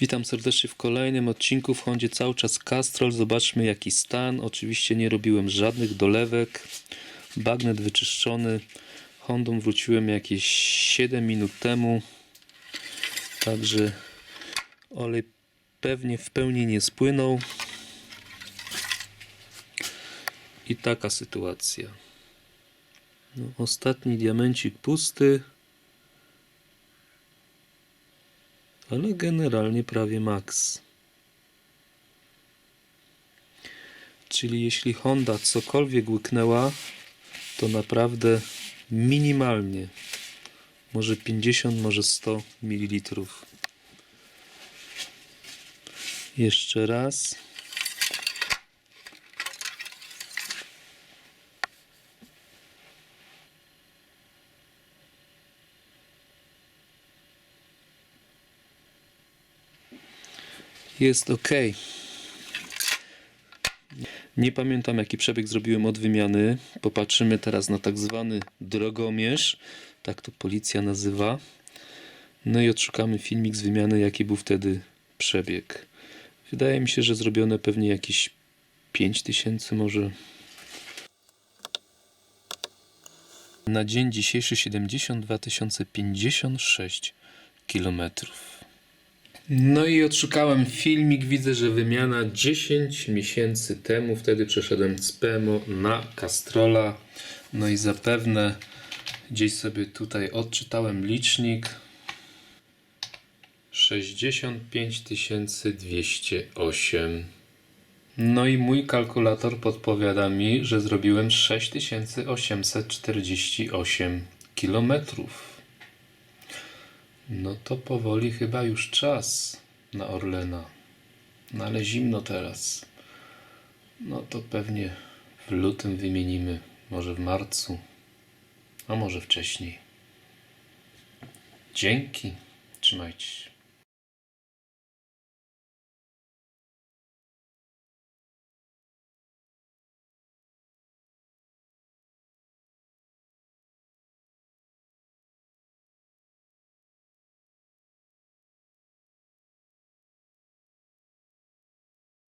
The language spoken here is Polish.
Witam serdecznie w kolejnym odcinku w Hondzie cały czas Castrol. Zobaczmy jaki stan. Oczywiście nie robiłem żadnych dolewek. Bagnet wyczyszczony. Hondą wróciłem jakieś 7 minut temu. Także olej pewnie w pełni nie spłynął. I taka sytuacja. No, ostatni diamencik pusty. Ale generalnie prawie max. Czyli jeśli Honda cokolwiek łyknęła, to naprawdę minimalnie. Może 50, może 100 ml. Jeszcze raz. Jest ok. Nie pamiętam jaki przebieg zrobiłem od wymiany. Popatrzymy teraz na tak zwany drogomierz. Tak to policja nazywa. No i odszukamy filmik z wymiany, jaki był wtedy przebieg. Wydaje mi się, że zrobione pewnie jakieś 5000 może. Na dzień dzisiejszy 72 056 kilometrów. No i odszukałem filmik. Widzę, że wymiana 10 miesięcy temu. Wtedy przeszedłem z PMO na Castrola. No i zapewne gdzieś sobie tutaj odczytałem licznik. 65 208. No i mój kalkulator podpowiada mi, że zrobiłem 6848 kilometrów. No to powoli chyba już czas na Orlena. No ale zimno teraz. No to pewnie w lutym wymienimy, może w marcu, a może wcześniej. Dzięki, trzymajcie się.